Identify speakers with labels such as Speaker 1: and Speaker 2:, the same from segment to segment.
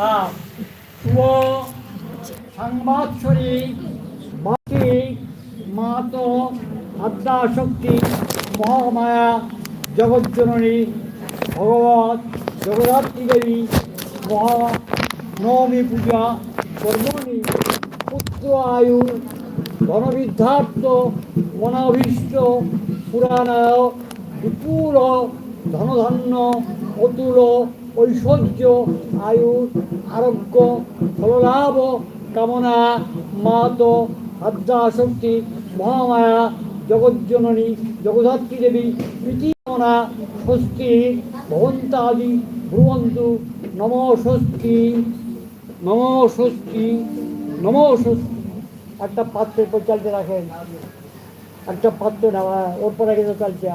Speaker 1: হ্যাঁ শুভ সাংবাৎসরিক বার্ষিক মাতো আদ্যাশক্তি মহামায়া জগজ্জননী ভগবত জগদ্ধাত্রী দেবী মহা নবমী পূজা কর্মণি পুত্র আয়ু ধনবিদ্ধার্থ মনাভীষ্ট পুরাণায় বিপুল ধনধান্য অতুল ঐশ্বর্য, আয়ু, আরোগ্য, ফললাভ, কামনা মাত আদ্যাশক্তি মহামায়া, জগজ্জননী, জগদ্ধাত্রী দেবী, প্রীতি, কামনা, স্বস্তি ভবন্তাদি ব্রুবন্তু নম স্বস্তি নম স্বস্তি নম স্বস্তি। একটা পাত্রের পর চালতে রাখেন। একটা পাত্র নেওয়া, ওর পরে রেখে চালছে।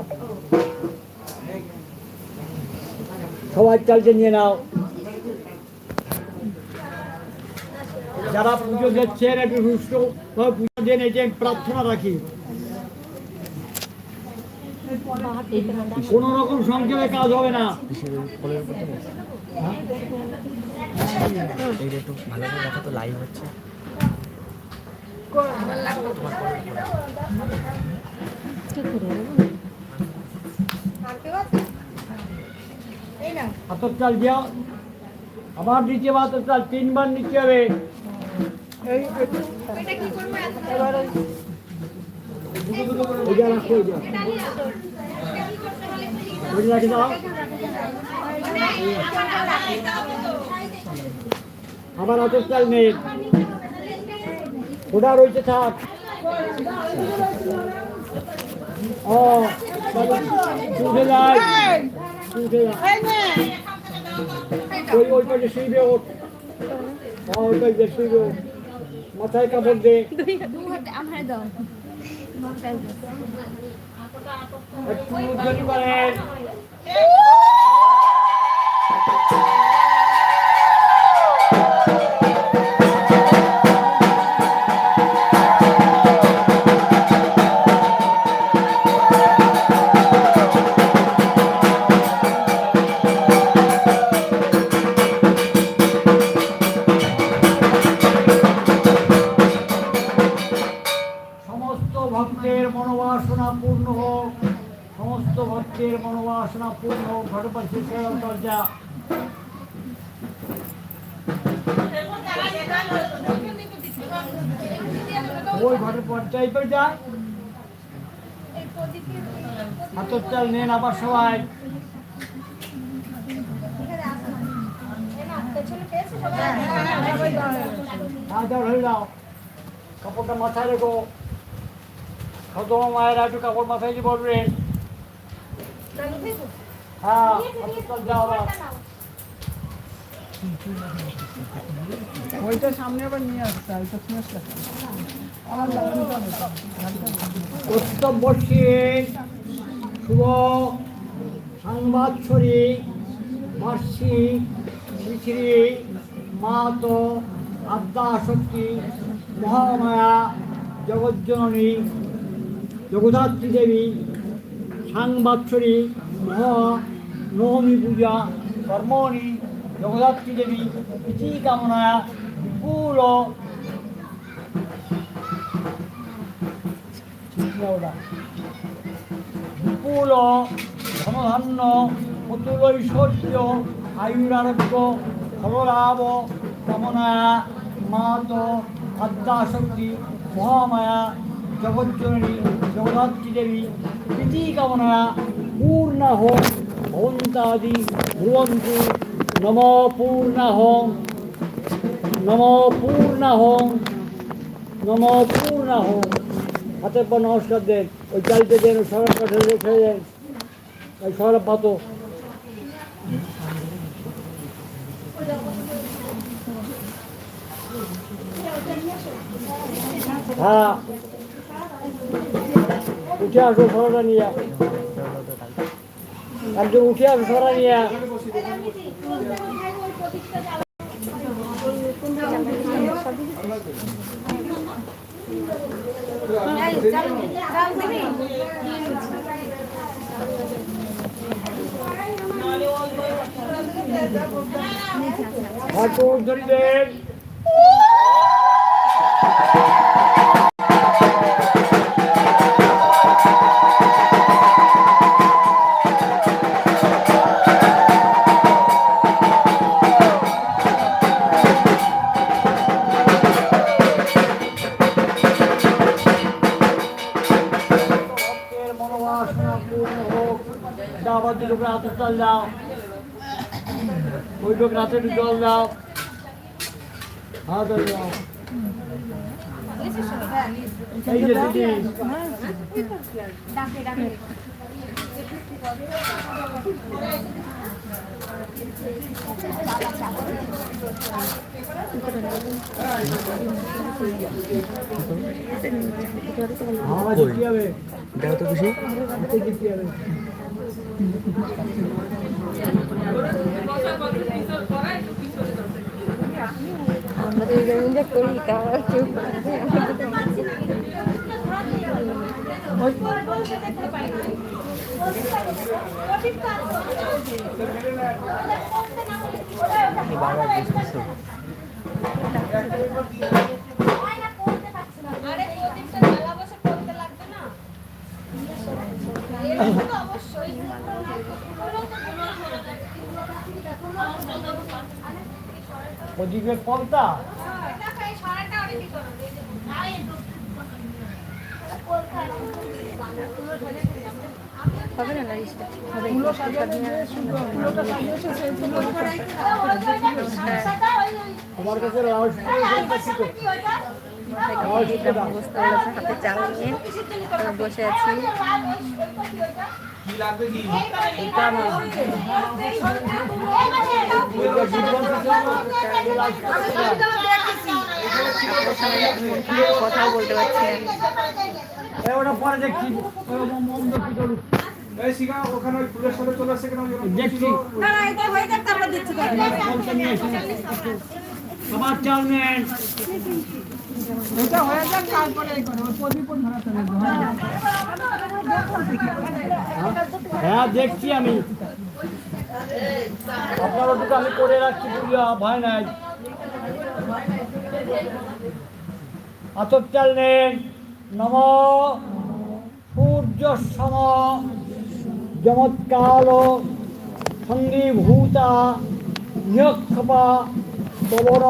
Speaker 1: সবাই চালতে নিয়ে নাও। যারা পুজো দিচ্ছেন একটু ভাবে পুজো দেন এই যে প্রার্থনা রাখি। কোনো রকম সংক্ষেপে কাজ হবে না।
Speaker 2: এইটা একটু ভালো করে দেখো তো লাইভ হচ্ছে।
Speaker 1: হাতের চাল দিও আবার নিচে হাতের চাল। তিনবার নিচে হবে আবার হাতের চাল নেই ওটা রয়েছে থাক। ও উঠে যায় ওই ওই পাশে শুইবে ওঠ হ্যাঁ ওই পাশে শুইবে ওঠ। মাথায় কাপড় দে
Speaker 3: আমার দাও
Speaker 1: একটু উদ্ধারি করেন মনোবাসনা পূর্ণ হোক সমস্ত ভক্তের মনোবাসনা পূর্ণ হোক ঘটপাশে সেবা দরজা ওই ঘরে পর্যায় পেয়ে যায় হাতের চাল নেন আবার সবাই দাও হয়ে যাও কাপড়টা মাথায় রেখো তোমার মায়েরা একটু কাপড় মাথায় বলবেন হ্যাঁ
Speaker 4: ওইটা সামনে আবার নিয়ে আসতে তো শুনে আসতে। আমার
Speaker 1: কর্তব্যশীল শুভ সাংবাৎসরিক বার্ষিক শ্রী শ্রী মাত আদ্যাশক্তি মহামায়া জগজ্জননী জগদ্ধাত্রী দেবী সাংবাৎসরিক মহা নবমী পূজা কর্মণি জগদ্ধাত্রী দেবী প্রীতি কামনা বিপুল বিপুল ধনধান্য অতুল ঐশ্বর্য আয়ুর আরোগ্য ফললাভ কামনা মাত আদ্যাশক্তি মহামায়া জগদ্ধাত্রী দেবী প্রীতি কামনা পূর্ণা হোক ভবন্তাদি ভুবন্তু। নম পূর্ণা হোম নম পূর্ণা হোম নম পূর্ণা হোম হাতের পর নমস্কার দেন। ওই চালতে দেন, ওই সরব কাঠে রেখে দেন। ওই সরব পাতো হ্যাঁ। উঠে আসো সরটা নিয়ে একজন উঠে আসো সরা নিয়ে ঠাকুর দুটো করে হাতে চাল দাও ওই লোক রাতে একটু জল দাও হাত দাও এই যে দিদি। আমার কি হবে?
Speaker 2: দেখো তো খুশি
Speaker 1: কি হবে?
Speaker 3: আমরা তো জন্য করি তা কেউ
Speaker 2: বারবার বুঝতেছো
Speaker 5: আরে প্রদীপটা জ্বালা বসে করতে লাগবে না এরকম তো অবশ্যই
Speaker 1: পলতা
Speaker 5: করো
Speaker 3: হবে না লাইসটা হবে।
Speaker 4: ফুলো সাজানো যে সুন্দর ফুলোটা সাজিয়েছে সেই ফুলোটা
Speaker 1: আমার কাছে লাউড স্পিকার
Speaker 5: কি ওইটা
Speaker 3: হাতে চাল নিয়ে বসে আছি। কথাও বলতে পারছি না
Speaker 1: ওটা পরে দেখছি কি
Speaker 6: ওখানে ওই ফুলের সাথে চলে আসছে কেন
Speaker 1: দেখছি। ফলটা নিয়ে
Speaker 4: হয়ে হবে
Speaker 1: হ্যাঁ দেখছি আমি। আপনার আমি করে রাখছি, পুরিয়া। ভয় নাই। আতর চাল নেন। নম। সূর্য সম যমৎকাল। সঙ্গীভূতা। নিয়ক্ষপা। পবন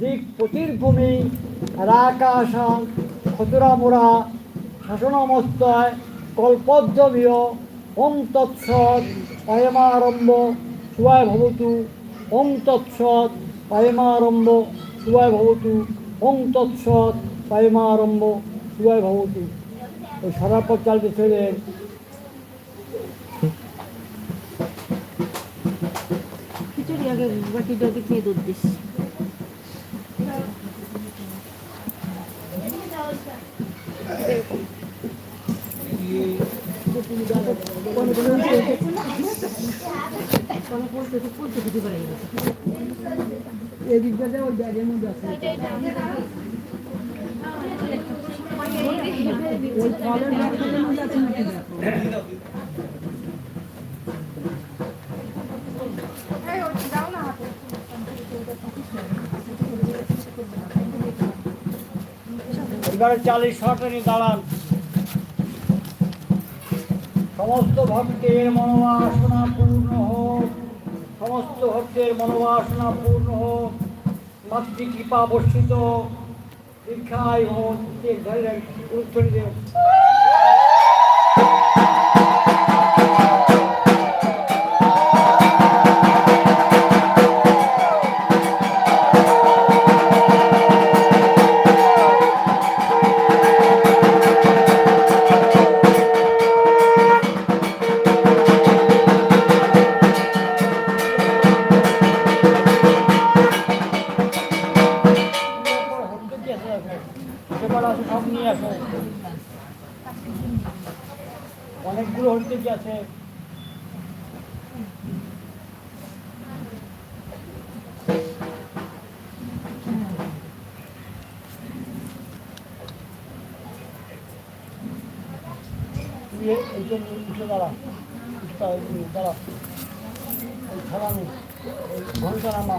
Speaker 1: দিক প্রতির্ভূমি রাকাশাং খতুরামুরা শাসনমস্তয় কল্পদ্রমীয় ওম তৎসৎ অয়মারম্ভ শুভায় ভবতু ওম তৎসৎ অয়মারম্ভ শুভায় ভবতু ওম তৎসৎ অয়মারম্ভ শুভায় ভবতু ওই সারা পর চালতে ছেড়েন
Speaker 3: খিচুড়ি আগে খেয়ে দুধ দিস
Speaker 4: আছে ওই ফলের মধ্যে আছে নাকি
Speaker 1: এবারে চালিশ শটে দাঁড়ান। সমস্ত ভক্তের মনোবাসনা পূর্ণ হোক। সমস্ত ভক্তের মনোবাসনা পূর্ণ হোক। মাতৃ কৃপা বর্ষিত দীক্ষায় হোক। ধরে উত্তর এই জন্য উঠে দাঁড়া হবে, দাঁড়া ওই ছাড়ানো ঘণ্টা নামা।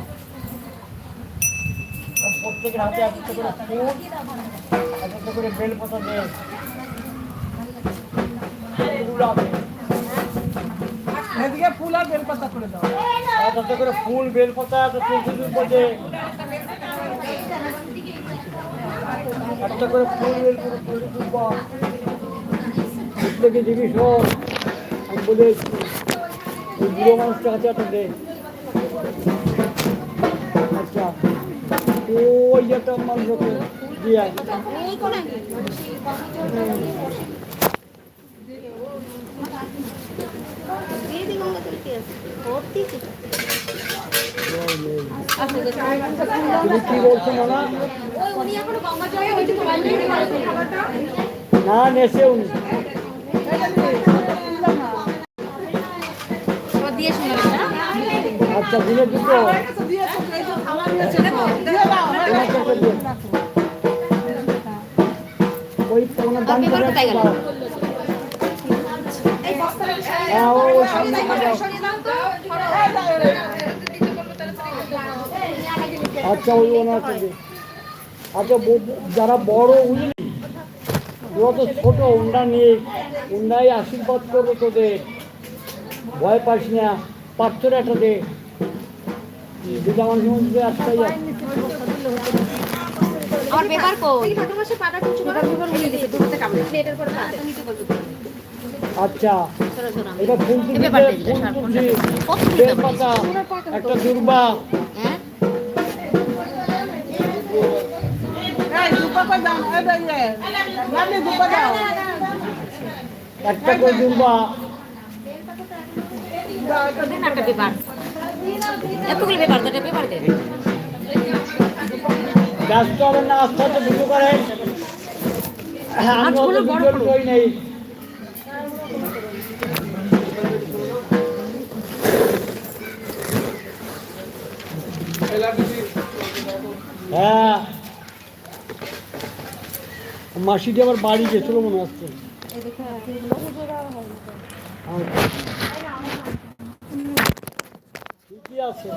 Speaker 1: প্রত্যেকের হাতে এক একটা করে ফুল এক একটা করে বেলপাতা দেয়। ফুল
Speaker 4: এদিকে ফুল আর বেলপাতা করে দাও।
Speaker 1: করে ফুল বেলপাতা একটা করে ফুল বেলপাতা প্রত্যেকে দিবি শোন আমি বলে এসছি ওই বুড়ো মানুষটা একটা দে আচ্ছা ওই একটা মানুষকে দিয়ে কি বলছো না নেশে উনি। আচ্ছা একটা দিন। ওই ওনার। হ্যাঁ আচ্ছা ওই ওনারকে দে আচ্ছা যারা বড় বুঝলি ওরা তো ছোট উন্ডা নিয়ে ওনরাই আশীর্বাদ করবে তোদের। ভয় পাস না পাথর একটা দে যেটা মানুষের মধ্যে একটাই
Speaker 3: আমার পেপার কই? পেপার পেপার উড়ে গেছে দুটোতে কামড়ে প্লেটের পরে পাতে
Speaker 1: আচ্ছা এটা ফুল ফুল পাতা একটা দুর্বা।
Speaker 3: হ্যাঁ?
Speaker 1: একটা করে দুর্বা
Speaker 3: দিন পেপার এতগুলো পেপার দে।
Speaker 1: ব্যস্ত হবেন না আস্তে আস্তে ভিডিও করেন। আমি অত ভিডিও
Speaker 3: করি
Speaker 1: নেই। হ্যাঁ। মাসিটি আমার বাড়ি গেছিল মনে হচ্ছে। ঠিকই আছে।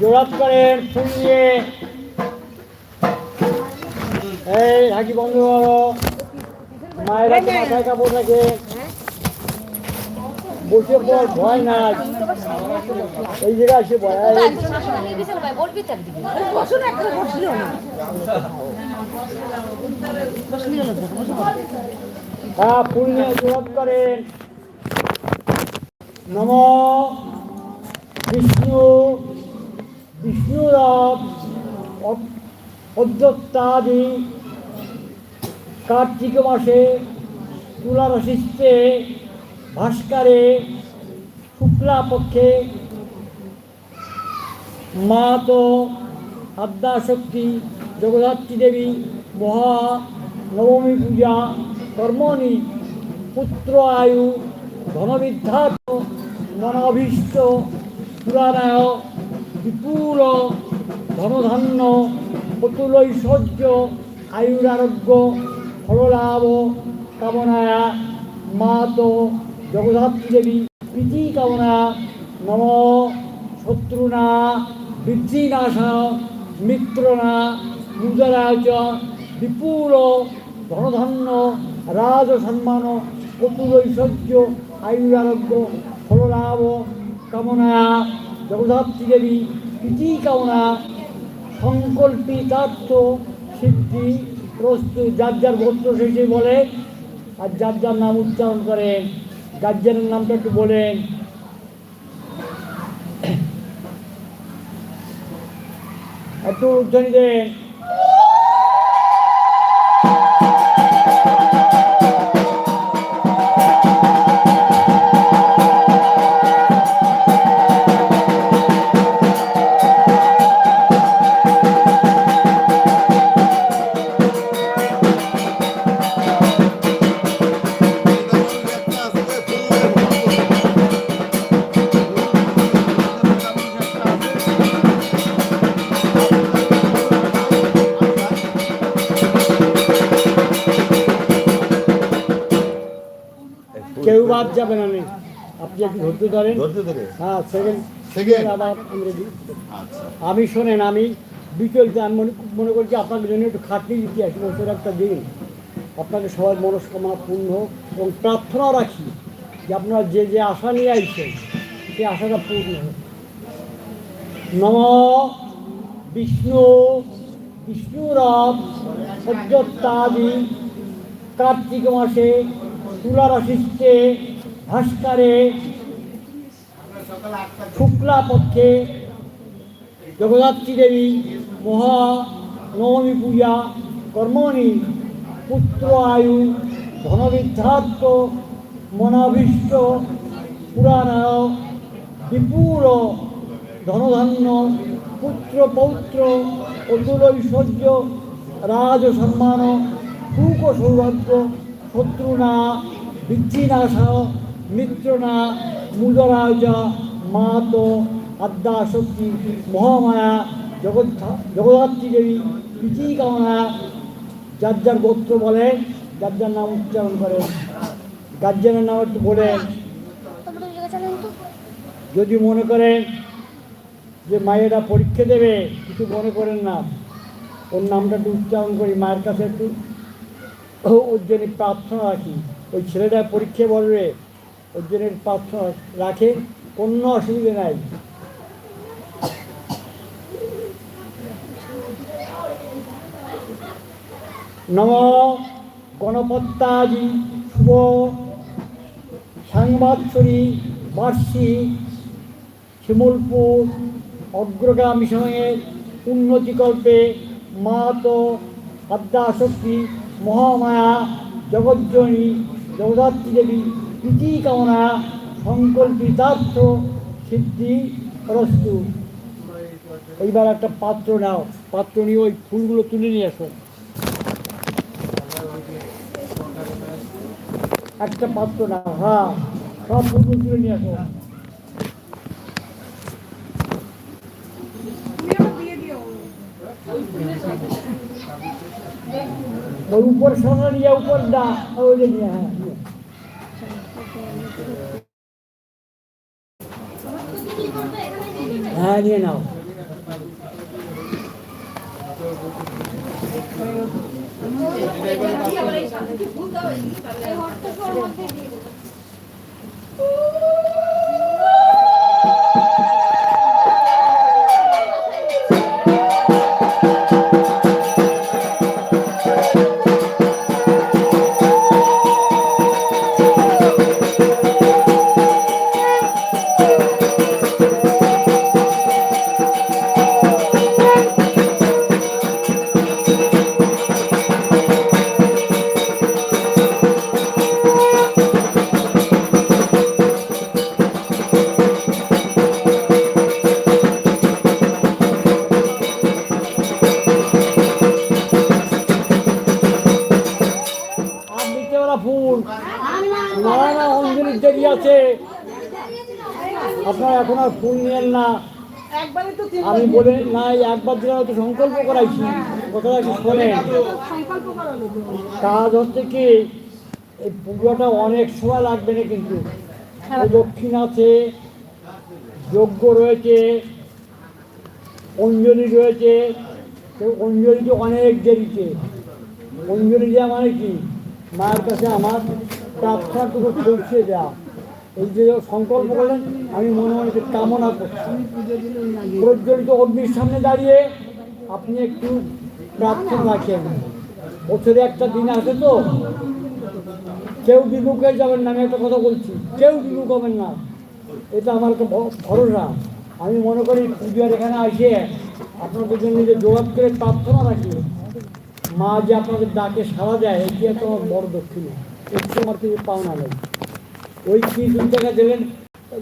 Speaker 1: জোড়াত করেন ফুল নিয়ে। এই, হাঁকি বন্ধ করো। মায়েরা মাথায় কাপড় থাকে। বসে পর ভয় নাই এই জায়গায় এসে ভয় হ্যাঁ ফুল নিয়ে করেন। নম বিষ্ণু বিষ্ণুরব অধ্যত্তাদি কার্তিক মাসে তুলা রশিস্তে ভাস্করে শুক্লা পক্ষে মা তো আদ্যাশক্তি, জগদ্ধাত্রী দেবী, মহা নবমী পূজা, কর্মণি, পুত্র আয়ু ধনবিদ্যার্থ মনাভীষ্ট পুরাণায়, বিপুল, ধনধান্য অতুল ঐশ্বর্য আয়ুরারোগ্য, ফললাভ, কামনায়া মা তো জগদ্ধাত্রী দেবী প্রীতি কামনা, নম শত্রুনা বৃদ্ধিনাশা মিত্রনা মুদরায় চ বিপুল ধনধান্য, রাজ সম্মান অতুল ঐশ্বর্য আয়ুরারোগ্য ফললাভ, কামনা জগদ্ধাত্রী দেবী প্রীতি কামনা সংকল্পিতার্থ সিদ্ধি প্রস্তুত। যার যার ভোত্র শেষে বলে, আর যার যার নাম উচ্চারণ করেন গার্জেনের নামটা একটু বলেন। একটু উদ্যোগ দেন। ধরেন হ্যাঁ সেকেন্ড? আবার ইংরেজি।
Speaker 7: আচ্ছা।
Speaker 1: আমি শোনেন আমি বিকেলতে আমি মনে মনে করছি আপনাদের জন্য একটু খাটনি দিতে আসি বছর একটা দিন। আপনাকে সবার মনস্কামনা পূর্ণ হোক এবং প্রার্থনা রাখি যে আপনারা যে যে আশা নিয়ে আইছেন সেই আশাটা পূর্ণ হোক। নম বিষ্ণু বিষ্ণুরব সজ্জত্তাদি কার্তিক মাসে তুলা রাশিষ্ঠে ভাস্করে শুক্লা পক্ষে জগদ্ধাত্রী দেবী মহা নবমী পূজা কর্মণি পুত্র আয়ু ধনবিদ্ধার্থ মনাভীষ্ট পুরাণায় বিপুল ধনধান্য পুত্র পৌত্র অতুল ঐশ্বর্য রাজ সম্মান সুখ সৌভাগ্য শত্রুনা বিচ্ছিনাশা মিত্রনা মুদরাজ মাত আদ্যা শক্তি মহামায়া জগদ্ধা জগদ্ধাত্রী দেবী প্রীতি কামনা যার যার গোত্র বলে, যার যার নাম উচ্চারণ করে। গার্জেনের নাম একটু বলেন যদি মনে করেন যে মায়েরা পরীক্ষা দেবে, কিছু মনে করেন না। ওর নামটা একটু উচ্চারণ করি, মায়ের কাছে একটু ওর জন্য প্রার্থনা রাখি। ওই ছেলেটা পরীক্ষা বলবে ওর জন্য প্রার্থনা রাখে, কোনো অসুবিধে নাই। নম গণপত্যাদি শুভ সাংবাদশ্বরী বার্ষিক শিমুলপুর অগ্রগামী সময়ের উন্নতিকল্পে মাত আদ্যাশক্তি মহামায়া জগজ্জনী জগদ্ধাত্রী দেবী প্রীতি কামনা সংকল্পিতার্থ সিদ্ধি রস্তু এইবার একটা পাত্র নাও। পাত্র নিয়ে ওই ফুলগুলো তুলে নিয়ে আসো। একটা পাত্র নাও। হ্যাঁ সব ফুলগুলো তুলে নিয়ে আসো। উপর সঙ্গে নিয়ে উপর দা ওই নিয়ে হ্যাঁ। নিয়ে। হ্যাঁ নিয়ে নাও আর আপনারা এখন আর ফুল নিয়েন না। আমি বলে নাই একবার দিলে হয়তো সংকল্প করাইছি। কথাটা কি
Speaker 4: তো।
Speaker 1: কাজ হচ্ছে কি এই পুজোটা অনেক সময় লাগবে না কিন্তু।
Speaker 4: হ্যাঁ।
Speaker 1: দক্ষিণ আছে যজ্ঞ রয়েছে অঞ্জলি রয়েছে। তো অঞ্জলিতে অনেক দেরিতে। অঞ্জলি দেওয়া মানে কি? মায়ের কাছে আমার প্রার্থনাটুকু পৌঁছে দেওয়া এই যে সংকল্প করলেন, আমি মনে মনে কামনা করছি। প্রজ্বলিত অগ্নির সামনে দাঁড়িয়ে আপনি একটু প্রার্থনা রাখেন। বছরে একটা দিন আসে তো, কেউ বিমুখ হয়ে যাবেন না, আমি একটা কথা বলছি, কেউ বিমুখ হবেন না। এটা আমার ভরসা। আমি মনে করি পুজোর এখানে আসে, আপনাদের জন্য যে জোগাড় করে প্রার্থনা রাখি, মা যে আপনাদের ডাকে সাড়া দেয়, এটি একটা আমার বড় দক্ষিণ। একটু আমার কিছু পাওনা নেই। ওই কি দুই টাকা দিলেন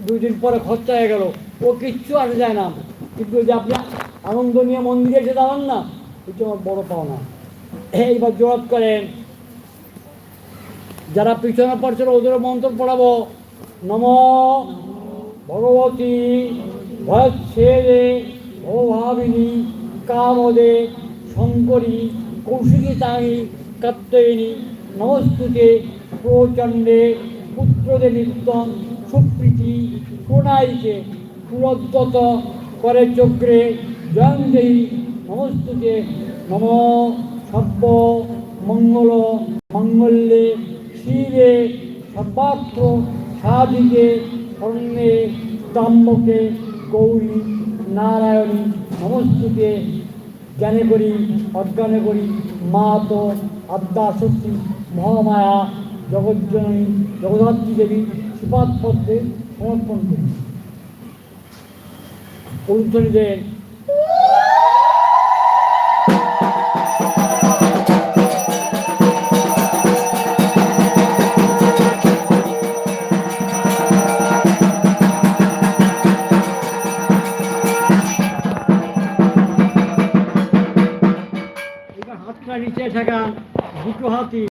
Speaker 1: দুই দিন পরে খরচা হয়ে গেল। ও কিচ্ছু আসে যায় না। কিন্তু যে আপনি আনন্দ নিয়ে মন্দিরে এসে দাঁড়ান না এটা আমার বড় পাওনা। এইবার জোরাত করেন, যারা পিছনে পড়ছিল ওদের মন্ত্র পড়াবো, নম ভগবতী ভয়চ্ছেদে ভবভাবিনী কামদে শঙ্করী কৌশিকী তাহি কাত্তয়িনী নমস্তুতে প্রচণ্ডে পুত্রদের নিত্যম সুপ্রীতি প্রণায়ীকে সুরদ্যত করে চক্রে জয়ন্দেহী নমস্তুতে নম সব্য মঙ্গল মঙ্গল্যে শিরে সর্বাত্র সাধিকে স্বর্ণে তাম্বকে গৌরী নারায়ণী নমস্তুতে জ্ঞানে করি, অজ্ঞানে করি, মা তো আদ্যা মহামায়া জগজ্জননী জগদ্ধাত্রী দেবী সুপাত পত্রে সমর্পণ করি পৌরধনীদের হাতটা নিচে থাকা দুটো হাতি